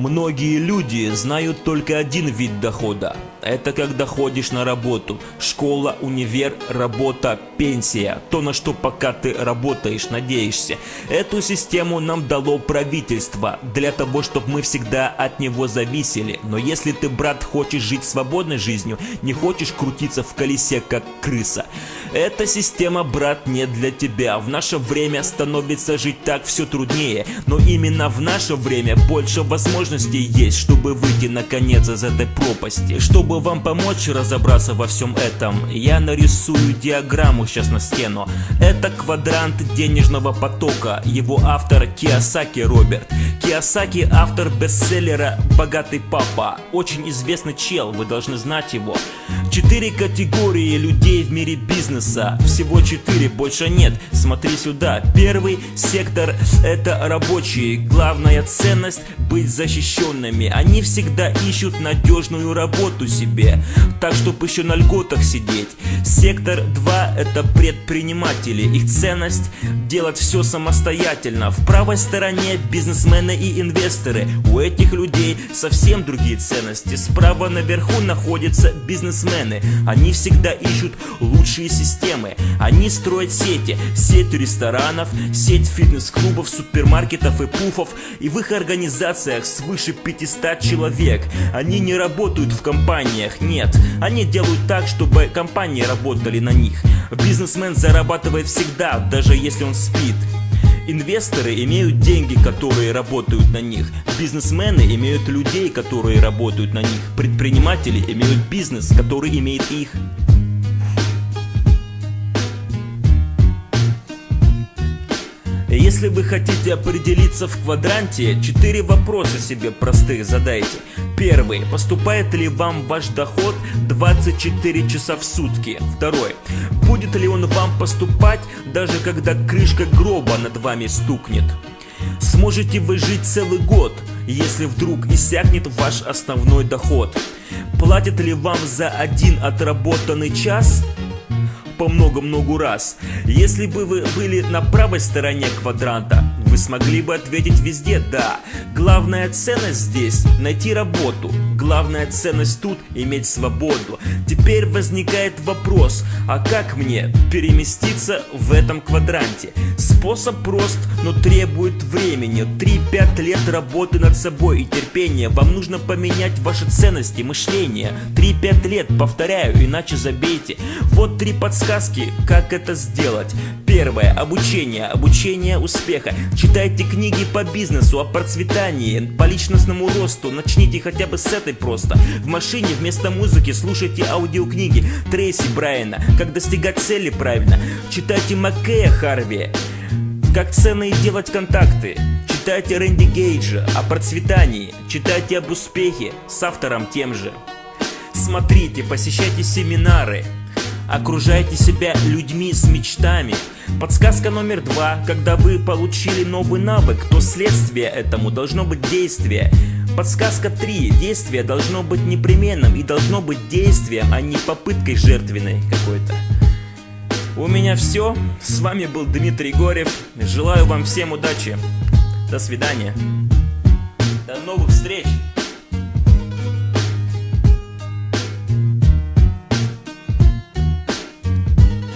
Многие люди знают только один вид дохода. Это когда ходишь на работу. Школа, универ, работа, пенсия. То, на что пока ты работаешь, надеешься. Эту систему нам дало правительство. Для того, чтобы мы всегда от него зависели. Но если ты, брат, хочешь жить свободной жизнью, не хочешь крутиться в колесе, как крыса. Эта система, брат, не для тебя. В наше время становится жить так все труднее. Но именно в наше время больше возможностей есть, чтобы выйти наконец из этой пропасти. Чтобы вам помочь разобраться во всем этом, я нарисую диаграмму сейчас на стену. Это квадрант денежного потока. Его автор Киосаки Роберт. Киосаки автор бестселлера «Богатый папа». Очень известный чел, вы должны знать его. Четыре категории людей в мире бизнеса. Всего четыре, больше нет. Смотри сюда. Первый сектор – это рабочие. Главная ценность – быть защищенными. Они всегда ищут надежную работу себе. Так, чтобы еще на льготах сидеть. Сектор 2 – это предприниматели. Их ценность – делать все самостоятельно. В правой стороне – бизнесмены и инвесторы. У этих людей совсем другие ценности. Справа наверху находятся бизнесмены. Они всегда ищут лучшие системы. Они строят сети. Сеть ресторанов, сеть фитнес-клубов, супермаркетов и пуфов. И в их организациях свыше 500 человек. Они не работают в компаниях, нет. Они делают так, чтобы компании работали на них. Бизнесмен зарабатывает всегда, даже если он спит. Инвесторы имеют деньги, которые работают на них. Бизнесмены имеют людей, которые работают на них. Предприниматели имеют бизнес, который имеет их. Если вы хотите определиться в квадранте, четыре вопроса себе простых задайте. Первый. Поступает ли вам ваш доход 24 часа в сутки? Второй. Будет ли он вам поступать, даже когда крышка гроба над вами стукнет? Сможете вы жить целый год, если вдруг иссякнет ваш основной доход? Платят ли вам за один отработанный час? По много-много раз. Если бы вы были на правой стороне квадранта, вы смогли бы ответить везде «да». Главная ценность здесь – найти работу. Главная ценность тут – иметь свободу. Теперь возникает вопрос, а как мне переместиться в этом квадранте? Способ прост, но требует времени. 3-5 лет работы над собой и терпения. Вам нужно поменять ваши ценности, мышление. 3-5 лет, повторяю, иначе забейте. Вот три подсказки, как это сделать. Первое. Обучение. Обучение успеха. Читайте книги по бизнесу, о процветании, по личностному росту. Начните хотя бы с этой просто. В машине вместо музыки слушайте аудиокниги Трейси Брайана. Как достигать цели правильно. Читайте Маккея Харви. Как ценные делать контакты. Читайте Рэнди Гейджа о процветании. Читайте об успехе с автором тем же. Смотрите, посещайте семинары. Окружайте себя людьми с мечтами. Подсказка номер два. Когда вы получили новый навык, то следствие этому должно быть действие. Подсказка 3. Действие должно быть непременным и должно быть действием, а не попыткой жертвенной какой-то. У меня все. С вами был Дмитрий Горев. Желаю вам всем удачи. До свидания. До новых встреч.